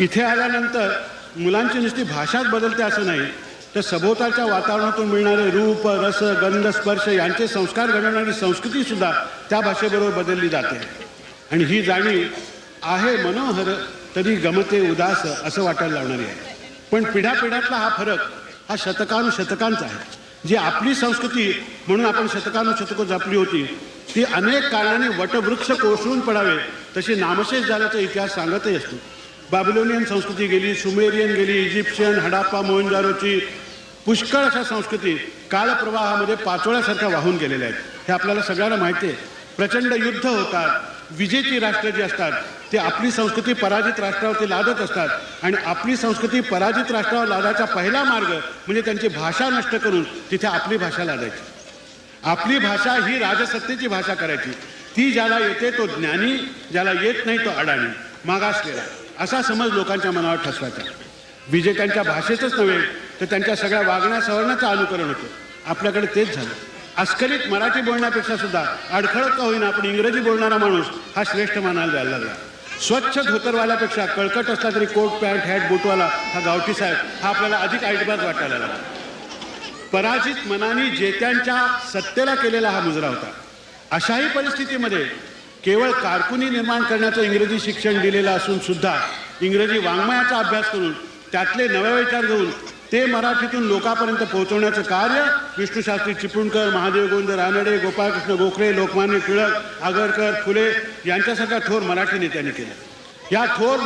इथे आल्यानंतर मुलांची नुसती भाषाच बदलते असं नाही. तर सभोवतालच्या वातावरणातून मिळणारे रूप रस गंध स्पर्श यांचे संस्कार घडवणारी संस्कृतीसुद्धा त्या भाषेबरोबर बदलली जाते. आणि ही जाणीव आहे मनोहर तरी गमते उदास असं वाटायला लावणारी आहे. पण पिढ्यापिढ्यातला हा फरक हा शतकानुशतकांचा आहे. जी आपली संस्कृती म्हणून आपण शतकानुशतकं जपली होती ती अनेक कारणाने वटवृक्ष कोसळून पडावे तशी नामशेष झाल्याचा इतिहास सांगतही असतो. बाबिलोनियन संस्कृती गेली सुमेरियन गेली इजिप्शियन हडाप्पा मोहनजारोची पुष्कळ अशा संस्कृती कालप्रवाहामध्ये पाचोळ्यासारख्या वाहून गेलेल्या आहेत. हे आपल्याला सगळ्यांना माहिती आहे. प्रचंड युद्ध होतात विजेची राष्ट्र जी असतात ते आपली संस्कृती पराजित राष्ट्रावरती लादत असतात आणि आपली संस्कृती पराजित राष्ट्रावर लादायचा पहिला मार्ग म्हणजे त्यांची भाषा नष्ट करून तिथे आपली भाषा लादायची. आपली भाषा ही राजसत्तेची भाषा करायची. ती ज्याला येते तो ज्ञानी ज्याला येत नाही तो अडाणी. मागासलेला. असा समज लोकांच्या मनावर ठसवायचा. विजेत्यांच्या भाषेचंच नव्हे तर त्यांच्या सगळ्या वागण्या सवरण्याचं अनुकरण होतं. आपल्याकडे तेच झालं. अस्खलित मराठी बोलण्यापेक्षा सुद्धा अडखळत का होईना आपण इंग्रजी बोलणारा माणूस हा श्रेष्ठ मानायला जायला लागला. स्वच्छ धोतरवाल्यापेक्षा कळकट असला तरी कोट पॅन्ट हॅट बुटवाला हा गावठी साहेब हा आपल्याला अधिक ऐटबाज वाटायला लागला. पराजित मनाने जेत्यांच्या सत्तेला केलेला हा मुजरा होता. अशाही परिस्थितीमध्ये केवळ कारकुनी निर्माण करण्याचं इंग्रजी शिक्षण दिलेलं असून सुद्धा इंग्रजी वाङ्मयाचा अभ्यास करून त्यातले नवे विचार घेऊन ते मराठीतून लोकांपर्यंत पोहोचवण्याचं कार्य विष्णूशास्त्री चिपळूणकर महादेव गोविंद रानडे गोपाळकृष्ण गोखले लोकमान्य टिळक आगरकर फुले यांच्यासारख्या थोर मराठी नेत्यांनी केलं. या थोर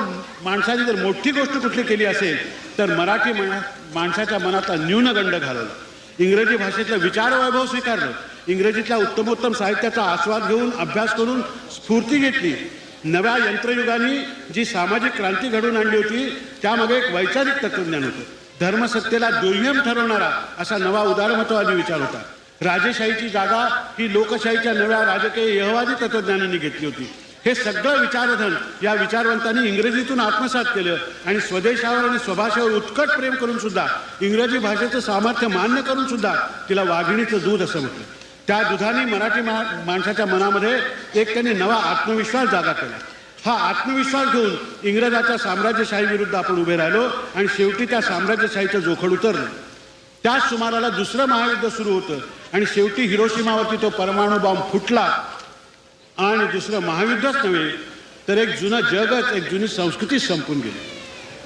माणसाने जर मोठी गोष्ट कुठली केली असेल तर मराठी मना माणसाच्या मनात न्यूनगंड घालवला. इंग्रजी भाषेतलं विचार वैभव स्वीकारलं. इंग्रजीतल्या उत्तमोत्तम साहित्याचा आस्वाद घेऊन अभ्यास करून स्फूर्ती घेतली. नव्या यंत्रयुगाने जी सामाजिक क्रांती घडवून आणली होती त्यामागे एक वैचारिक तत्वज्ञान होतं. धर्मसत्तेला दुय्यम ठरवणारा असा नवा उदारमतवादी विचार होता. राजेशाहीची जागा ही लोकशाहीच्या नव्या राजकीय यहवादी तत्वज्ञानाने घेतली होती. हे सगळं विचारधन या विचारवंतांनी इंग्रजीतून आत्मसात केलं आणि स्वदेशावर आणि स्वभाषेवर उत्कट प्रेम करून सुद्धा इंग्रजी भाषेचं सामर्थ्य मान्य करून सुद्धा तिला वाघिणीचं दूध असं म्हटलं. त्या दुधाने मराठी मा माणसाच्या मनामध्ये एक त्यांनी नवा आत्मविश्वास जागा केला. हा आत्मविश्वास घेऊन इंग्रजाच्या साम्राज्यशाही विरुद्ध आपण उभे राहिलो आणि शेवटी त्या साम्राज्यशाहीचं जोखड उतरलं. त्याच सुमाराला दुसरं महायुद्ध सुरू होतं आणि शेवटी हिरोशिमावरती तो परमाणू बॉम्ब फुटला आणि दुसरं महायुद्धच नव्हे तर एक जुनं जगच एक जुनी संस्कृतीच संपून गेली.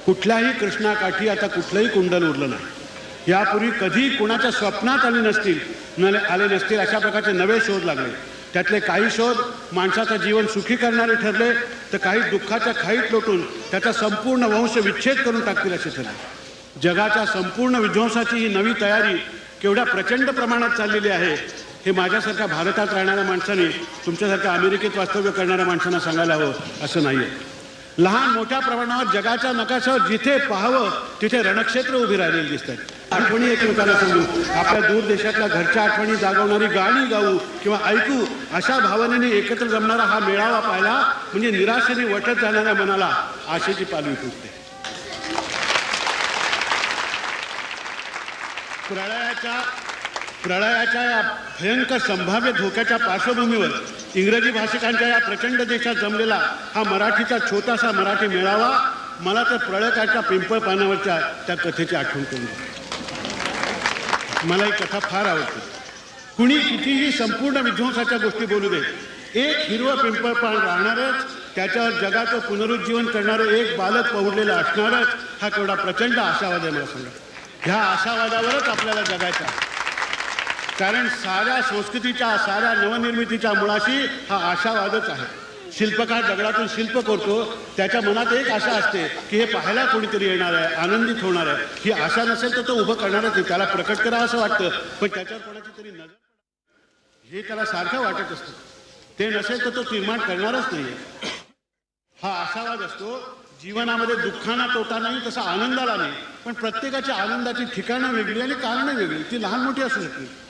कुठल्याही कृष्णाकाठी आता कुठलंही कुंडल उरलं नाही. यापूर्वी कधी कुणाच्या स्वप्नात आले नसतील न आले नसतील अशा प्रकारचे नवे शोध लागले. त्यातले काही शोध माणसाचं जीवन सुखी करणारे ठरले तर काही दुःखाच्या खाईत लोटून त्याचा संपूर्ण वंश विच्छेद करून टाकतील असे ठरले. जगाच्या संपूर्ण विध्वंसाची ही नवी तयारी केवढ्या प्रचंड प्रमाणात चाललेली आहे हे माझ्यासारख्या भारतात राहणाऱ्या माणसाने तुमच्यासारख्या अमेरिकेत वास्तव्य करणाऱ्या माणसांना सांगायला हवं असं नाही आहे लहान मोठ्या प्रमाणावर जगाच्या नकाशावर जिथे पाहावं तिथे रणक्षेत्र उभी राहिलेली दिसतात. आठवणी एकमेकांना सांगू आपल्या दूर देशातल्या घरच्या आठवणी जागवणारी गाणी गाऊ किंवा ऐकू अशा भावनेने एकत्र जमणारा हा मेळावा पाहिला म्हणजे निराशेने वटत जाणाऱ्या मनाला आशेची पालवी फुटते. प्रळयाच्या प्रळयाच्या या भयंकर संभाव्य धोक्याच्या पार्श्वभूमीवर इंग्रजी भाषिकांच्या या प्रचंड देशात जमलेला हा मराठीचा छोटासा मराठी मेळावा मला तर प्रळयकाच्या पिंपळ पानावरच्या त्या कथेची आठवण करून मला ही कथा फार आवडते. कुणी कितीही संपूर्ण विध्वंसाच्या गोष्टी बोलू दे एक हिरवं पिंपळ पान राहणारच त्याच्यावर जगाचं पुनरुज्जीवन करणारं एक बालक पवडलेलं असणारच हा केवढा प्रचंड आशावाद आहे मला सांगा. ह्या आशावादावरच आपल्याला जगायचा आहे. कारण साऱ्या संस्कृतीच्या साऱ्या नवनिर्मितीच्या मुळाशी हा आशावादच आहे. शिल्पकार दगडातून शिल्प करतो त्याच्या मनात एक आशा असते की हे पाहायला कोणीतरी येणार आहे आनंदित होणार आहे. ही आशा नसेल तर तो उभं करणारच नाही त्याला प्रकट करा असं वाटतं. पण त्याच्यावर कोणाची तरी नजर हे त्याला सारखं वाटत असतं. ते नसेल तर तो निर्माण करणारच नाही हा आशावाद असतो. जीवनामध्ये दुःखाना तोटा नाही तसा आनंदाला नाही. पण प्रत्येकाच्या आनंदाची ठिकाणं वेगळी आणि कारणं वेगळी. ती लहान मोठी असू शकते.